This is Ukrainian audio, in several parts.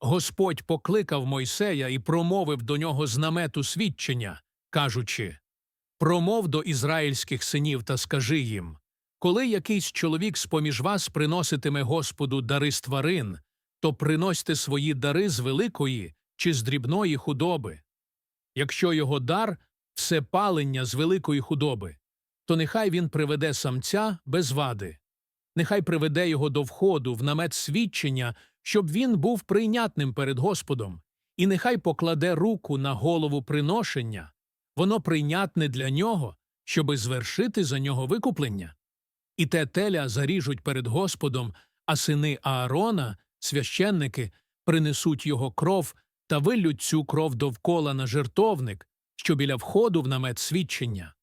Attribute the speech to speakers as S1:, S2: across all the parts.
S1: Господь покликав Мойсея і промовив до нього з намету свідчення, кажучи Промов до ізраїльських синів та скажи їм коли якийсь чоловік з поміж вас приноситиме Господу дари з тварин, то приносьте свої дари з великої чи з дрібної худоби. Якщо його дар все палення з великої худоби, то нехай він приведе самця без вади, нехай приведе його до входу в намет свідчення, щоб він був прийнятним перед Господом, і нехай покладе руку на голову приношення, воно прийнятне для нього, щоби звершити за нього викуплення. І те теля заріжуть перед Господом, а сини Аарона, священники, принесуть його кров та виллють цю кров довкола на жертовник, що біля входу в намет свідчення.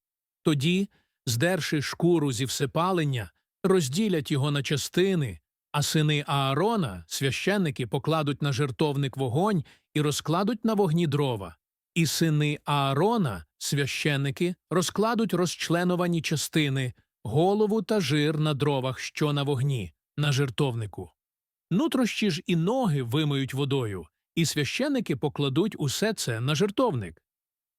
S1: Тоді, здерши шкуру зі всепалення, розділять його на частини, а сини Аарона, священники, покладуть на жертовник вогонь і розкладуть на вогні дрова. І сини Аарона, священники, розкладуть розчленовані частини, голову та жир на дровах, що на вогні, на жертовнику. Нутрощі ж і ноги вимиють водою, і священики покладуть усе це на жертовник.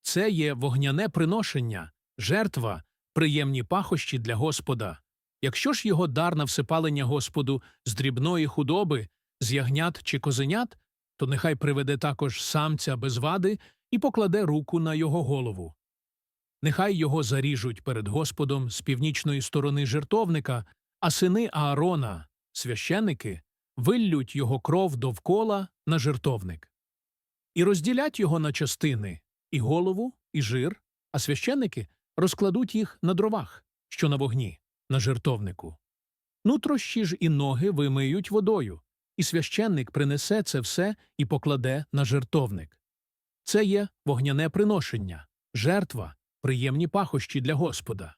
S1: Це є вогняне приношення, жертва, приємні пахощі для Господа. Якщо ж його дар на всепалення Господу з дрібної худоби, з ягнят чи козенят, то нехай приведе також самця без вади і покладе руку на його голову. Нехай його заріжуть перед Господом з північної сторони жертовника, а сини Аарона, священники, виллють його кров довкола на жертовник. І розділять його на частини і голову, і жир, а священники розкладуть їх на дровах, що на вогні, на жертовнику. Нутрощі ж і ноги вимиють водою, і священник принесе це все і покладе на жертовник. Це є вогняне приношення, жертва, приємні пахощі для Господа.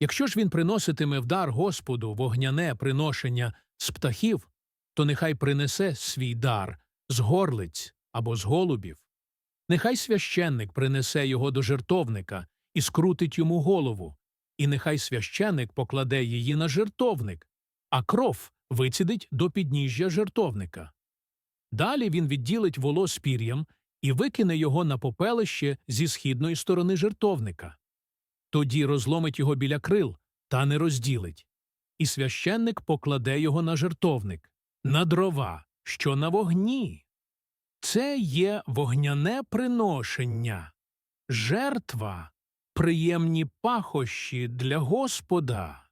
S1: Якщо ж він приноситиме в дар Господу вогняне приношення з птахів, то нехай принесе свій дар з горлиць або з голубів. Нехай священник принесе його до жертовника і скрутить йому голову, і нехай священник покладе її на жертовник, а кров вицідить до підніжжя жертовника. Далі він відділить воло з пір'ям і викине його на попелище зі східної сторони жертовника. Тоді розломить його біля крил та не розділить. І священник покладе його на жертовник, на дрова, що на вогні. Це є вогняне приношення, жертва, приємні пахощі для Господа.